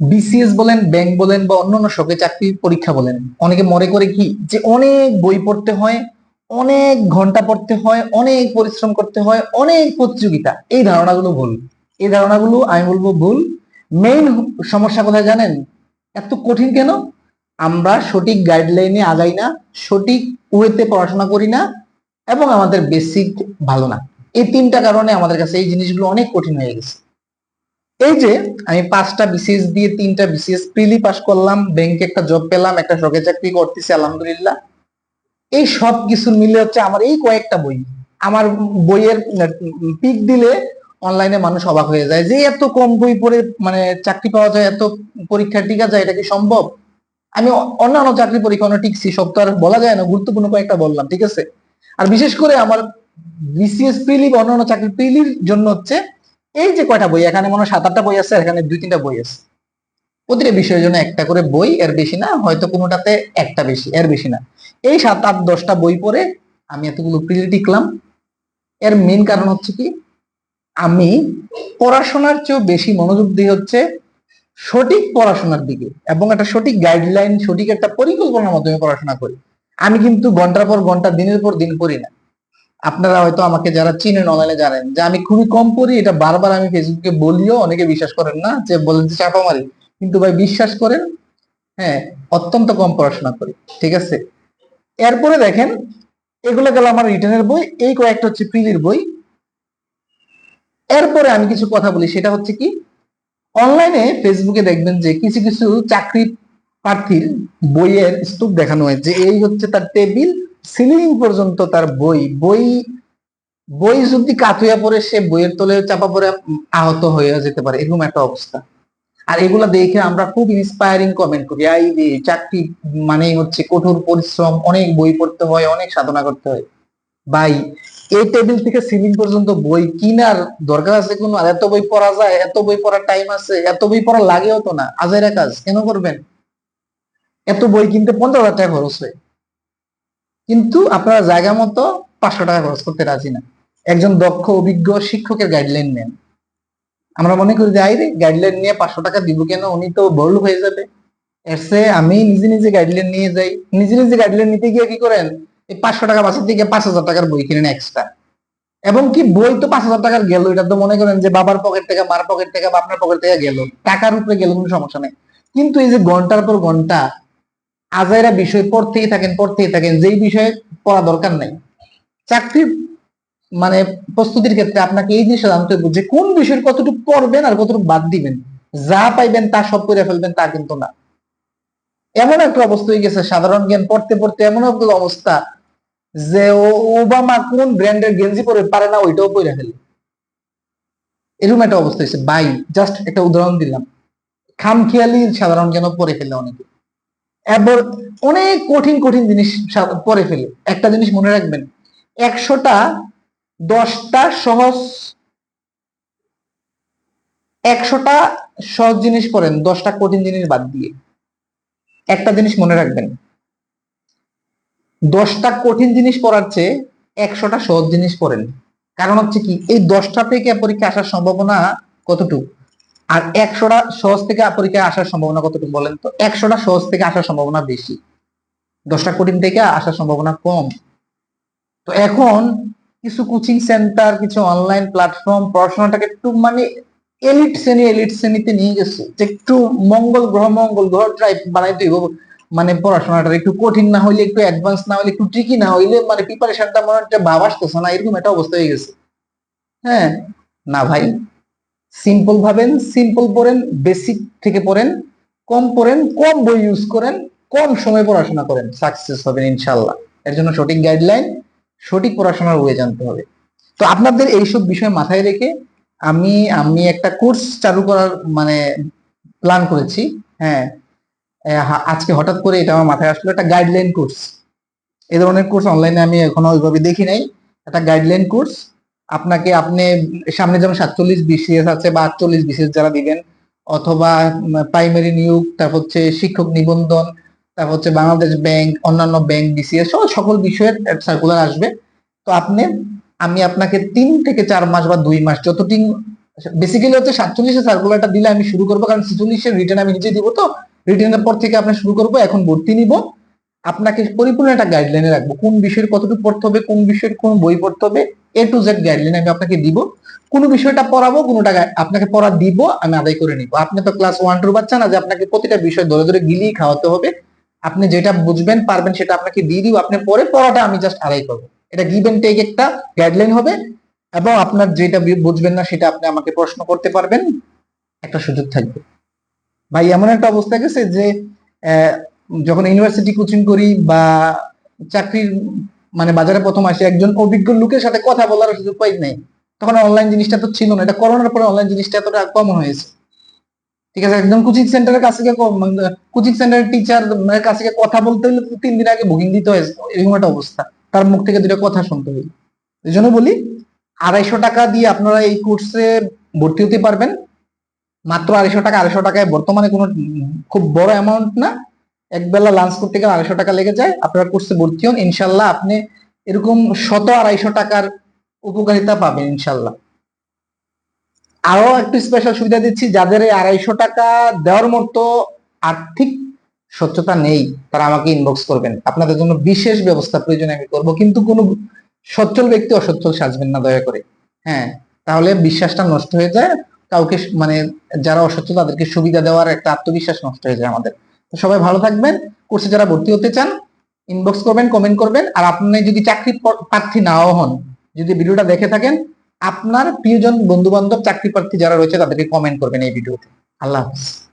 BCS বলেন bank বলেন বা অন্যান্য সরকারি চাকরির পরীক্ষা বলেন, অনেকে মনে করে কি যে অনেক বই পড়তে হয়, অনেক ঘণ্টা পড়তে হয়, অনেক পরিশ্রম করতে হয়, অনেক প্রতিযোগিতা। এই ধারণাগুলো ভুল। এই ধারণাগুলো, আমি বলব ভুল। মেইন সমস্যা কোথায় জানেন? এত কঠিন কেন? আমরা সঠিক গাইডলাইনে আগাই না, সঠিক ওয়েতে পড়াশোনা করি না এবং আমাদের বেসিক ভালো না। এই তিনটা কারণে আমাদের কাছে এই জিনিসগুলো অনেক কঠিন হয়ে গেছে। এই যে আমি পাঁচটা বিসিএস দিয়ে তিনটা বিসিএস প্রিলি পাস করলাম ব্যাংকে একটা জব পেলাম, একটা সরকারি চাকরি করতেছি, আলহামদুলিল্লাহ। এই সব কিছু মিলে হচ্ছে আমার এই কয়েকটা বই। আমার বইয়ের পিক দিলে অনলাইনে মানুষ অবাক হয়ে যায় যে এত কম বই পড়ে মানে চাকরি পাওয়া যায়, এত পরীক্ষা টিকা যায়, এটা কি সম্ভব? আমি অন্যান্য চাকরি পরীক্ষা অনেক টিকছি, সব তো আর বলা যায় না, গুরুত্বপূর্ণ কয়েকটা বললাম, ঠিক আছে? আর বিশেষ করে আমার বিসিএস প্রিলি বা অন্যান্য চাকরি প্রিলির জন্য হচ্ছে এই যে কয়টা বই, এখানে মনে হয় সাত, আটটা বই আছে এখানে দুই, তিনটা বই আছে। প্রতিটা বিষয়ের জন্য একটা করে বই, এর বেশি না, হয়তো কোনোটাতে একটা বেশি, এর বেশি না। এই সাত, আট, দশটা বই পড়ে আমি এতগুলো প্রিলি এর মেন কারণ হচ্ছে কি, আমি পড়াশোনার চেয়েও বেশি মনোযোগ দিই হচ্ছে সঠিক পড়াশোনার দিকে এবং একটা সঠিক গাইডলাইন সঠিক একটা পরিকল্পনার মাধ্যমে পড়াশোনা করি। আমি কিন্তু ঘণ্টার পর ঘণ্টা, দিনের পর দিন পড়ি না। আপনারা হয়তো আমাকে যারা চিনেন অনলাইনে জানেন যে আমি খুবই কম পড়ি, এটা বারবার আমি ফেসবুকে বলিও, অনেকে বিশ্বাস করেন না যে বলেন যে চাপা মারি কিন্তু ভাই বিশ্বাস করেন হ্যাঁ অত্যন্ত কম পড়াশোনা করি, ঠিক আছে? এরপরে দেখেন, এগুলো গেল আমার রিটার্নের বই, এই কয়েকটা হচ্ছে প্রিলির বই। এরপরে আমি কিছু কথা বলি, সেটা হচ্ছে কি অনলাইনে ফেসবুকে দেখবেন যে কিছু কিছু চাকরি প্রার্থীর বইয়ের স্তূপ দেখানো হয় যে এই হচ্ছে তার টেবিল সিলিং পর্যন্ত তার বই বই বই যদি কাতুয়া পড়ে সে বইয়ের তলে চাপা পরে আহত হয়ে যেতে পারে, এরকম একটা অবস্থা। আর এগুলা দেখে আমরা খুব ইন্সপায়ারিং কমেন্ট করি। যে চাকরি মানেই হচ্ছে কঠোর পরিশ্রম, অনেক বই পড়তে হয়, অনেক সাধনা করতে হয়। ভাই, এই টেবিল থেকে সিলিং পর্যন্ত বই কিনার দরকার আছে কোনো? এত বই পড়া যায়, এত বই পড়ার টাইম আছে, এত বই পড়া লাগেও তো না। আজেরা কাজ, কেন করবেন? এত বই কিনতে পঞ্চাশ হাজার টাকা খরচ হয়। কিন্তু আপনারা জায়গা মতো পাঁচশো টাকা খরচ করতে রাজি না। একজন দক্ষ, অভিজ্ঞ শিক্ষকের গাইডলাইন নেন। আমরা মনে করি যে, আইরে গাইডলাইন নিয়ে পাঁচশো টাকা দিব কেন? উনি তো বড় হয়ে যাবে। আমি নিজে নিজে গাইডলাইন নিয়ে যাই। নিজে নিজে গাইডলাইন নিতে গিয়ে কি করেন? এই পাঁচশো টাকা বাঁচার থেকে পাঁচ হাজার টাকার বই কিনেন এক্সট্রা এবং কি বই তো পাঁচ হাজার টাকার গেল, এটা তো মনে করেন যে, বাবার পকেট থেকে, মার পকেট থেকে বা আপনার পকেট থেকে গেল। টাকার উপরে গেল কোনো সমস্যা নেই। কিন্তু এই যে ঘণ্টার পর ঘণ্টা আজাইরা বিষয় পড়তেই থাকেন পড়তেই থাকেন, যেই বিষয়ে পড়া দরকার নাই। চাকরির মানে প্রস্তুতির ক্ষেত্রে আপনাকে এই জিনিসটা জানতে হবে যে কোন বিষয়ের কতটুকু পড়বেন আর কতটুকু বাদ দিবেন। যা পাইবেন তা সব করে ফেলবেন, তা কিন্তু না। এমন একটা অবস্থা হয়ে গেছে, সাধারণ জ্ঞান পড়তে পড়তে এমন একটা অবস্থা যে ওবামা কোন ব্র্যান্ডের গেঞ্জি পরে পারে না, ওইটাও পরে ফেলে। এরকম একটা অবস্থা হয়েছে। বাই জাস্ট একটা উদাহরণ দিলাম। খামখেয়ালি সাধারণ জ্ঞান পরে ফেলে অনেকে। অনেক কঠিন কঠিন জিনিস পরে ফেলে। একটা জিনিস মনে রাখবেন, একশোটা, দশটা সহজ, একশোটা সহজ জিনিস পড়েন, দশটা কঠিন জিনিস বাদ দিয়ে। একটা জিনিস মনে রাখবেন, দশটা কঠিন জিনিস পড়ার চেয়ে একশোটা সহজ জিনিস পড়েন। কারণ হচ্ছে কি, এই দশটা থেকে পরীক্ষা আসার সম্ভাবনা কতটুকু? আর একশোটা সহজ থেকে পরীক্ষায় আসার সম্ভাবনা কতটুকু বলেন তো? একশোটা সহজ থেকে আসার সম্ভাবনা বেশি। দশটা কঠিন থেকে আসার সম্ভাবনা কম। তো এখন কিছু কোচিং সেন্টার কিছু অনলাইন প্ল্যাটফর্ম পড়াশোনাটাকে একটু মানে এলিট শ্রেণি এলিট শ্রেণীতে নিয়ে গেছে যে একটু মঙ্গল গ্রহ মঙ্গল গ্রহ টাইপ বানাইতে হইব মানে পড়াশোনাটা একটু কঠিন না হইলে, একটু অ্যাডভান্স না হইলে, একটু ট্রিকি না হইলে মানে প্রিপারেশনটা মনে হচ্ছে ভাব আসতেছে না, এরকম একটা অবস্থা হয়ে গেছে। হ্যাঁ? না ভাই। সিম্পল ভাবেন সিম্পল পড়েন বেসিক থেকে পড়েন, কম পড়েন, কম বই ইউজ করেন, কম সময় পড়াশোনা করেন সাকসেস হবেন ইনশাল্লাহ এর জন্য সঠিক গাইডলাইন সঠিক পড়াশোনার ওয়ে জানতে হবে। তো আপনাদের এইসব বিষয় মাথায় রেখে আমি আমি একটা কোর্স চালু করার মানে প্ল্যান করেছি হ্যাঁ। আজকে হঠাৎ করে এটা আমার মাথায় আসলো, একটা গাইডলাইন কোর্স এই ধরনের কোর্স অনলাইনে আমি এখনও ওইভাবে দেখি নাই। একটা গাইডলাইন কোর্স আপনাকে আপনি সামনে যেমন সাতচল্লিশ বিসিএস আছে বা আটচল্লিশ বিসিএস যারা দিবেন, অথবা প্রাইমারি নিয়োগ, তারপর হচ্ছে শিক্ষক নিবন্ধন, তারপর হচ্ছে বাংলাদেশ ব্যাংক, অন্যান্য ব্যাংক বিসিএস সকল বিষয়ের সার্কুলার আসবে। তো আপনি, আমি আপনাকে তিন থেকে চার মাস বা দুই মাস যতদিন বেসিক্যালি হচ্ছে সাতচল্লিশের সার্কুলারটা দিলে আমি শুরু করব, কারণ ছেচল্লিশের রিটার্ন আমি নিজে দিব তো রিটার্নের পর থেকে আপনার শুরু করব, এখন ভর্তি নিব। আপনাকে পরিপূর্ণ একটা গাইডলাইনে রাখব, কোন বিষয়ের কতটুকু পড়তে হবে, কোন বিষয়ের কোন বই পড়তে হবে এ টু জেড গাইডলাইন আমি আপনাকে দিব। কোন বিষয়টা পড়াবো, কোনটা আপনাকে পড়া দিব, আমি আদায় করে নিব। আপনি তো ক্লাস ওয়ান টুর বাচ্চা না যে আপনাকে প্রতিটা বিষয় ধরে ধরে গিলিয়ে খাওয়াতে হবে। আপনি যেটা বুঝবেন, পারবেন সেটা আপনাকে দিয়ে দিব। আপনি পরে পড়াটা আমি জাস্ট আদায় করব। এটা গিভ টেক একটা গাইডলাইন হবে এবং আপনার যেটা বুঝবেন না সেটা আপনি আমাকে প্রশ্ন করতে পারবেন। একটা সুযোগ থাকবে। ভাই, এমন একটা অবস্থা গেছে যে যখন ইউনিভার্সিটি কোচিং করি বা চাকরির মানে বাজারে প্রথম আসে একজন অভিজ্ঞ লোকের সাথে কথা বলার সুযোগ পাই নাই। তখন অনলাইন জিনিসটা তো ছিল না। এটা করোনার পরে অনলাইন জিনিসটা এতটা কমন হয়েছে। ঠিক আছে, একদম কোচিং সেন্টারের কাছে কোচিং সেন্টারের টিচার কাছে কথা বলতে হলে তিন দিন আগে বুকিং দিতে হয়েছে এরকম একটা অবস্থা। তার মুখ থেকে দুটো কথা শুনতে হইল এই জন্য বলি, আড়াইশো টাকা দিয়ে আপনারা এই কোর্সে ভর্তি হতে পারবেন। মাত্র আড়াইশো টাকা, আড়াইশো টাকায় বর্তমানে কোনো খুব বড় অ্যামাউন্ট না। এক বেলা লাঞ্চ করতে গেলে আড়াইশো টাকা লেগে যায়। আপনারা কোর্সে ভর্তি হন, ইনশাল্লাহ আপনি এরকম শত আড়াইশো টাকার উপকারিতা পাবেন, ইনশাল্লাহ। আরও একটু স্পেশাল সুবিধা দিচ্ছি, যাদের এই আড়াইশো টাকা দেওয়ার মতো আর্থিক সচ্ছতা নেই, তারা আমাকে ইনবক্স করবেন। আপনাদের জন্য বিশেষ ব্যবস্থা প্রয়োজন আমি করব, কিন্তু কোনো সচ্ছল ব্যক্তি অসচ্ছল সাজবেন না, দয়া করে। হ্যাঁ তাহলে বিশ্বাসটা নষ্ট হয়ে যায়। কাউকে মানে যারা অসচ্ছল, তাদেরকে সুবিধা দেওয়ার একটা আত্মবিশ্বাস নষ্ট হয়ে যায় আমাদের। তো সবাই ভালো থাকবেন। কোর্সে যারা ভর্তি হতে চান ইনবক্স করবেন কমেন্ট করবেন। আর আপনি যদি চাকরি প্রার্থী নাও হন, যদি ভিডিওটা দেখে থাকেন, আপনার প্রিয়জন বন্ধু বান্ধব চাকরি প্রার্থী যারা রয়েছে, তাদেরকে কমেন্ট করবেন এই ভিডিওতে। আল্লাহ হাফিজ।